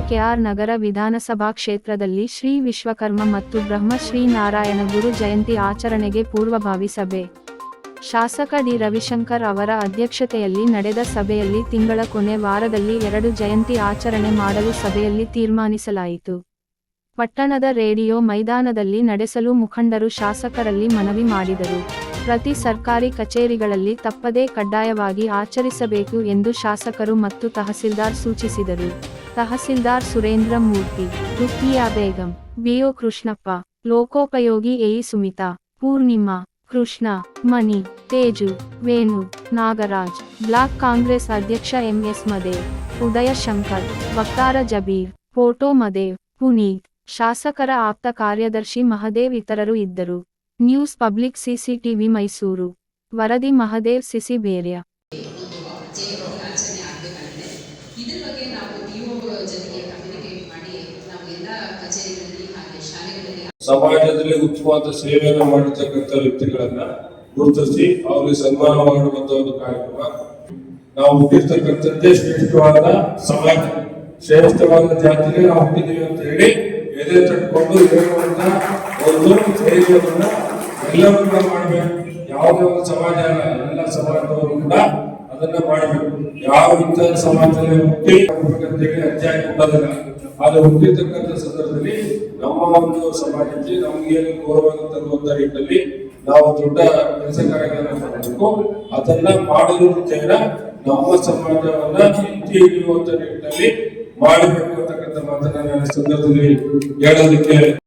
K R ನಗರ ವಿಧಾನಸಭಾ ಕ್ಷೇತ್ರದಲ್ಲಿ ಶ್ರೀ ವಿಶ್ವಕರ್ಮ ಮತ್ತು ಬ್ರಹ್ಮಶ್ರೀ ನಾರಾಯಣ ಗುರು ಜಯಂತಿ ಆಚರಣೆಗೆ ಪೂರ್ವಭಾವಿ ಸಭೆ. ಶಾಸಕ ಡಿ ರವಿಶಂಕರ್ ಅವರ ಅಧ್ಯಕ್ಷತೆಯಲ್ಲಿ ನಡೆದ ಸಭೆಯಲ್ಲಿ ತಿಂಗಳ ಕೊನೆ ವಾರದಲ್ಲಿ ಎರಡು ಜಯಂತಿ ಆಚರಣೆ ಮಾಡಲು ಸಭೆಯಲ್ಲಿ ತೀರ್ಮಾನಿಸಲಾಯಿತು. ಪಟ್ಟಣದ ರೇಡಿಯೋ ಮೈದಾನದಲ್ಲಿ ನಡೆಸಲು ಮುಖಂಡರು ಶಾಸಕರಲ್ಲಿ ಮನವಿ ಮಾಡಿದರು. ಪ್ರತಿ ಸರ್ಕಾರಿ ಕಚೇರಿಗಳಲ್ಲಿ ತಪ್ಪದೇ ಕಡ್ಡಾಯವಾಗಿ ಆಚರಿಸಬೇಕು ಎಂದು ಶಾಸಕರು ಮತ್ತು ತಹಸೀಲ್ದಾರ್ ಸೂಚಿಸಿದರು. ತಹಸೀಲ್ದಾರ್ ಸುರೇಂದ್ರ ಮೂರ್ತಿ ರುಕ್ಮಿಯಾ ಬೇಗಂ ವಿಯೋ ಕೃಷ್ಣಪ್ಪ, ಲೋಕೋಪಯೋಗಿ ಎಇ ಸುಮಿತಾ, ಪೂರ್ಣಿಮಾ, ಕೃಷ್ಣ, ಮಣಿ, ತೇಜು, ವೇಣು, ನಾಗರಾಜ್, ಬ್ಲಾಕ್ ಕಾಂಗ್ರೆಸ್ ಅಧ್ಯಕ್ಷ ಎಂಎಸ್ ಮದೇವ್ ಉದಯ ಶಂಕರ್ ವಕ್ತಾರ ಜಬೀರ್, ಫೋಟೋ ಮದೇವ್, ಪುನೀತ್, ಶಾಸಕರ ಆಪ್ತ ಕಾರ್ಯದರ್ಶಿ ಮಹದೇವ್ ಇತರರು ಇದ್ದರು. News public CCTV Mysuru. ವರದಿ ಮಹದೇವ್ ಸಿಸಿ ಬೇರ್ಯ. ಇದ್ರ ಬಗ್ಗೆ ನಾವು ನೀವು ಜೊತೆಗೆ ಕಮ್ಯುನಿಕೇಟ್ ಮಾಡಿ ನಾವು ಎಲ್ಲ ಕಚೇರಿಗಳಲ್ಲಿ ಹಾಗೆ ಶಾಲೆಗಳಲ್ಲಿ ಸಮಾಜದಲ್ಲಿ ಉತ್ತಮವಾದ ಸೇವೆಯನ್ನು ಮಾಡಿರ್ತಕ್ಕಂಥ ವ್ಯಕ್ತಿಗಳನ್ನ ಗುರುತಿಸಿ ಅವರಿಗೆ ಸನ್ಮಾನ ಮಾಡುವಂತ ಒಂದು ಕಾರ್ಯಕ್ರಮ. ನಾವು ಹುಟ್ಟಿರ್ತಕ್ಕಂಥದ್ದೇ ಶ್ರೇಷ್ಠವಾದ ಸಮಾಜ. ಶ್ರೇಷ್ಠವಾದ ಜಾತಿಗೆ ನಾವು ಹುಟ್ಟಿದ್ದೀವಿ ಅಂತ ಹೇಳಿ ಎದೆ ತಟ್ಕೊಂಡು ಹೇಳುವಂತ ಒಂದು ಧೈರ್ಯವನ್ನ ಎಲ್ಲರೂ ಕೂಡ ಮಾಡಬೇಕು. ಯಾವುದೇ ಒಂದು ಸಮಾಜ ಎಲ್ಲ ಸಮಾಜದವರು ಕೂಡ ಅದನ್ನ ಮಾಡಬೇಕು. ಯಾವ ವಿಚಾರ ಸಮಾಜದಲ್ಲಿ ಹುಟ್ಟಿ ಅಂತ ಹೇಳಿ ಅರ್ಜಿ ಕೊಡೋದಿಲ್ಲ ಅದು ಹುಟ್ಟಿರ್ತಕ್ಕಂಥ ಸಂದರ್ಭದಲ್ಲಿ ನಮ್ಮ ಒಂದು ಸಮಾಜಕ್ಕೆ ನಮಗೆ ಗೌರವ ತರುವಂತ ನಿಟ್ಟಿನಲ್ಲಿ ನಾವು ದೊಡ್ಡ ಕೆಲಸ ಕಾರ್ಯಗಳನ್ನು ಮಾಡಬೇಕು. ಅದನ್ನ ಮಾಡುವ ಜನ ನಮ್ಮ ಸಮಾಜವನ್ನ ಎತ್ತಿ ಹಿಡಿಯುವಂತ ನಿಟ್ಟಿನಲ್ಲಿ ಮಾಡಬೇಕು ಅಂತಕ್ಕಂಥ ಮಾತನ್ನ ನಾನು ಸಂದರ್ಭದಲ್ಲಿ ಹೇಳೋದಕ್ಕೆ